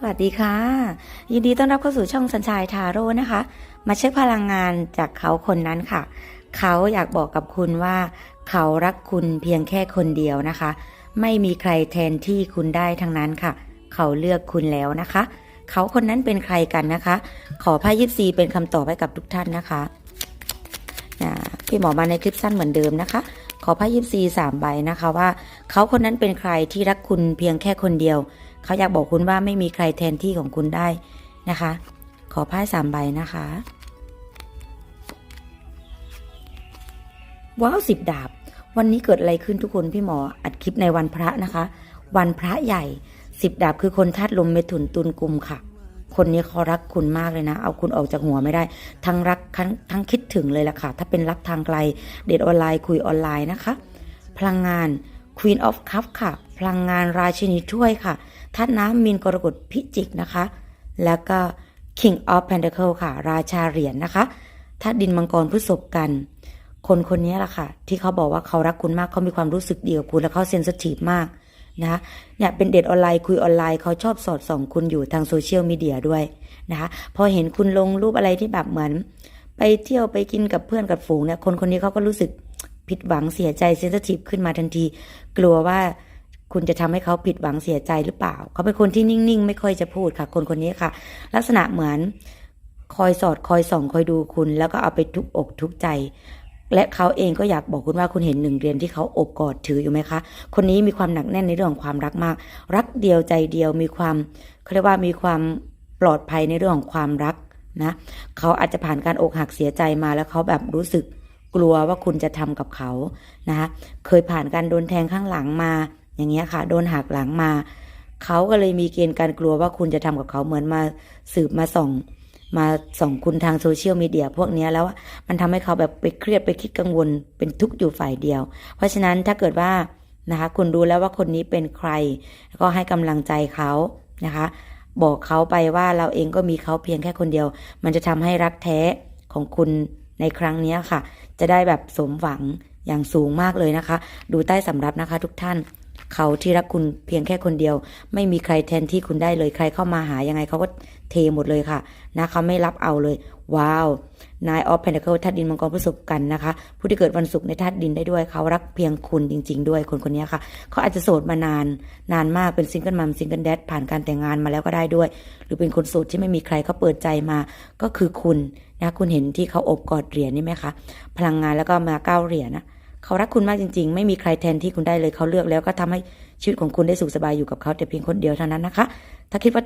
สวัสดีค่ะ ยินดีต้อนรับเข้าสู่ช่องสัญชัยทาโร่นะคะ มาเช็คพลังงานจากเขาคนนั้นค่ะ เขาอยากบอกกับคุณว่า เขารักคุณเพียงแค่คนเดียวนะคะ ไม่มีใครแทนที่คุณได้ทั้งนั้นค่ะ เขาเลือกคุณแล้วนะคะ เขาคนนั้นเป็นใครกันนะคะ ขอไพ่ยิปซีเป็นคำตอบให้กับทุกท่านนะคะพี่หมอมาในคลิปสั้นเหมือนเดิมนะคะ อไพ่ยิปซีสามใบนะคะว่า เขาคนนั้นเป็นใครที่รักคุณเพียงแค่คนเดียว เขาอยากบอกคุณว่าไม่มีใครแทนที่ของคุณได้นะคะ ขอไพ่สามใบนะคะ ว้าวสิบดาบ วันนี้เกิดอะไรขึ้นทุกคนพี่หมออัดคลิปในวันพระนะคะ วันพระใหญ่สิบดาบคือคนธาตุลมเมถุนตุลกุมค่ะ คนนี้เขารักคุณมากเลยนะ เอาคุณออกจากหัวไม่ได้ ทั้งรักทั้งทั้งคิดถึงเลยล่ะค่ะ ถ้าเป็นรักทางไกล เดทออนไลน์คุยออนไลน์นะคะ พลังงาน Queen of Cup ค่ะ พลังงานราชินีถ้วยค่ะธาตุน้ำมีนกรกฎพิจิกนะคะ แล้วก็ King of Pentacle ค่ะ ราชาเหรียญนะคะธาตุดินมังกรพฤษภกัน คนคนนี้แหละค่ะ ที่เขาบอกว่าเขารักคุณมากเขามีความรู้สึกเดียวกับคุณแล้วเขาเซนสทีฟมาก นะเนี่ยเป็นเด็ดออนไลน์คุยออนไลน์เขาชอบสอดส่องคุณอยู่ทางโซเชียลมีเดียด้วยนะคะพอเห็นคุณลงรูปอะไรที่แบบเหมือน ไปเที่ยวไปกินกับเพื่อนกับฝูงเนี่ยคนคนนี้เขาก็รู้สึกผิดหวังเสียใจเซนสทีฟขึ้นมาทันที กลัวว่าคุณจะทำให้เขาผิดหวังเสียใจหรือเปล่า เขาเป็นคนที่นิ่งๆ ไม่ค่อยจะพูดค่ะ คนคนนี้ค่ะ ลักษณะเหมือนคอยสอดคอยส่อง คอยดูคุณ แล้วก็เอาไปทุบอกทุกใจ และเขาเองก็อยากบอกคุณว่าคุณเห็นหนึ่งเรียนที่เขาอบกอดถืออยู่ไหมคะ คนนี้มีความหนักแน่นในเรื่องของความรักมาก รักเดียวใจเดียวมีความเขาเรียกว่ามีความปลอดภัยในเรื่องของความรักนะเขาอาจจะผ่านการอกหักเสียใจมาแล้วเขาแบบรู้สึกกลัวว่าคุณจะทำกับเขานะคะเคยผ่านการโดนแทงข้างหลังมา อย่างเงี้ยค่ะ โดนหักหลังมา เขาก็เลยมีเกณฑ์การกลัวว่าคุณจะทำกับเขาเหมือนมาสืบมาส่อง มาส่องคุณทางโซเชียลมีเดียพวกนี้แล้วมันทำให้เขาแบบไปเครียดไปคิดกังวลเป็นทุกข์อยู่ฝ่ายเดียว เพราะฉะนั้นถ้าเกิดว่านะคะคุณรู้แล้วว่าคนนี้เป็นใคร ก็ให้กำลังใจเขานะคะ บอกเขาไปว่าเราเองก็มีเขาเพียงแค่คนเดียว มันจะทำให้รักแท้ของคุณในครั้งนี้ค่ะ จะได้แบบสมหวังอย่างสูงมากเลยนะคะ ดูใต้สำรับนะคะทุกท่าน เขาที่รักคุณเพียงแค่คนเดียว ไม่มีใครแทนที่คุณได้เลยใครเข้ามาหายังไงเขาก็เทหมดเลยค่ะนะเขาไม่รับเอาเลย ว้าวนายออฟเพนเดเคิลธาตุดินมังกรประสบกันนะคะ ผู้ที่เกิดวันศุกร์ในธาตุดินได้ด้วยเขารักเพียงคุณจริง ๆ ด้วยคนคนนี้ค่ะ เขาอาจจะโสดมานานนานมากเป็นซิงเกิลมัมซิงเกิลแดดผ่านการแต่งงานมาแล้วก็ได้ด้วย หรือเป็นคนโสดที่ไม่มีใครเขาเปิดใจมาก็คือคุณนะคุณเห็นที่เขาอบกอดเหรียญนี่ไหมคะพลังงานแล้วก็มาเก้าเหรียญนะ เขารักคุณมากจริง ๆ ไม่มีใครแทนที่คุณได้เลยเขาเลือกแล้วก็ทำให้ชีวิตของคุณได้สุขสบายอยู่กับเขาแต่เพียงคนเดียวเท่านั้นนะคะ ถ้าคิดว่า